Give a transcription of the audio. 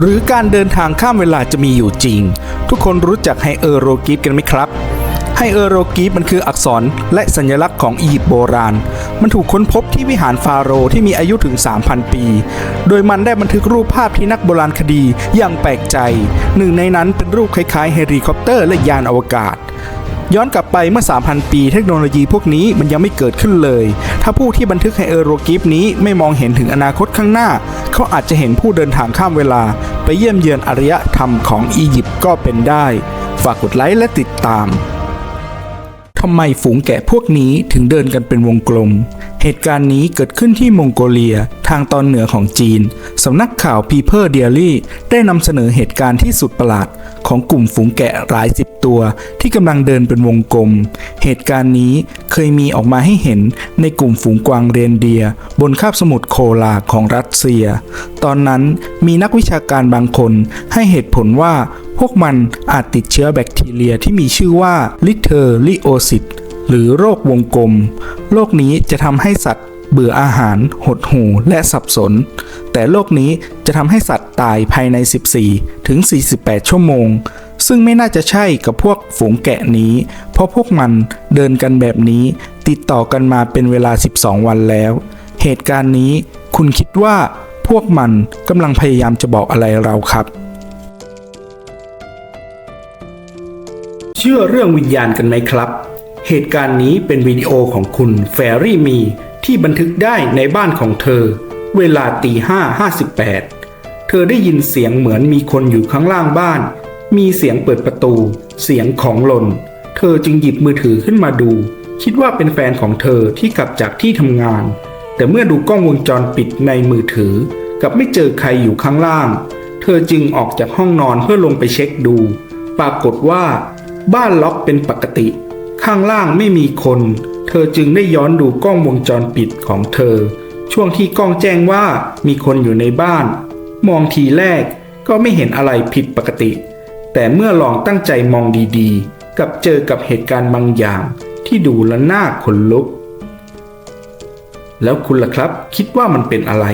หรือการเดินทางข้ามเวลาจะมีอยู่จริง ทุกคนรู้จักไฮเออโรกรีฟกันไหมครับ ไฮเออโรกรีฟมันคืออักษรและสัญลักษณ์ของอียิปต์โบราณ มันถูกค้นพบที่วิหารฟาโรห์ที่มีอายุถึง 3,000 ปี โดยมันได้บันทึกรูปภาพที่นักโบราณคดีอย่างแปลกใจ หนึ่งในนั้นเป็นรูปคล้ายๆเฮลิคอปเตอร์และยานอวกาศ ย้อนกลับไปเมื่อ 3,000 ปี เทคโนโลยีพวกนี้มันยังไม่เกิดขึ้นเลย ถ้าผู้ที่บันทึกไฮเออโรกิฟนี้ไม่มองเห็นถึงอนาคตข้างหน้า เขาอาจจะเห็นผู้เดินทางข้ามเวลา ไปเยี่ยมเยือนอารยธรรมของอียิปต์ก็เป็นได้ ฝากกดไลค์และติดตาม ทำไมฝูงแกะพวกนี้ถึงเดินกันเป็นวงกลม เหตุการณ์นี้เกิดขึ้นที่มองโกเลียทางตอนเหนือของจีน สำนักข่าว People Daily ได้นำเสนอเหตุการณ์ที่สุดประหลาด ของกลุ่มฝูงแกะหลายสิบตัว ที่กำลังเดินเป็นวงกลม เหตุการณ์นี้เคยมีออกมาให้เห็นในกลุ่มฝูงกวางเรนเดีย บนคาบสมุทรโคลาของรัสเซีย ตอนนั้นมีนักวิชาการบางคนให้เหตุผลว่า พวกมันอาจติดเชื้อแบคทีเรียที่มีชื่อว่าลิเทอร์ลิโอซิตหรือโรควงกลม โรคนี้จะทำให้สัตว์เบื่ออาหาร หดหู่และสับสน แต่โรคนี้จะทำให้สัตว์ตายภายใน 14 ถึง 48 ชั่วโมง ซึ่งไม่น่าจะใช่กับพวกฝูงแกะนี้ เพราะพวกมันเดินกันแบบนี้ ติดต่อกันมาเป็นเวลา 12 วันแล้ว เหตุการณ์นี้คุณคิดว่าพวกมันกำลังพยายามจะบอกอะไรเราครับ ชื่อเรื่องวิญญาณกันไหมครับ เหตุการณ์นี้เป็นวิดีโอของคุณแฟรี่มี ที่บันทึกได้ในบ้านของเธอ เวลาตีห้าห้าสิบแปดเธอได้ยินเสียงเหมือนมีคนอยู่ข้างล่างบ้าน มีเสียงเปิดประตู เสียงของหล่น เธอจึงหยิบมือถือขึ้นมาดู คิดว่าเป็นแฟนของเธอที่กลับจากที่ทำงาน แต่เมื่อดูกล้องวงจรปิดในมือถือ กับไม่เจอใครอยู่ข้างล่าง เธอจึงออกจากห้องนอนเพื่อลงไปเช็คดู ปรากฏว่า บ้านล็อกเป็นปกติ ข้างล่างไม่มีคน เธอจึงได้ย้อนดูกล้องวงจรปิดของเธอ ช่วงที่กล้องแจ้งว่ามีคนอยู่ในบ้าน มองทีแรกก็ไม่เห็นอะไรผิดปกติ แต่เมื่อลองตั้งใจมองดีๆ กับเจอกับเหตุการณ์บางอย่างที่ดูและหน่าขนลุก แล้วคุณล่ะครับคิดว่ามันเป็นอะไร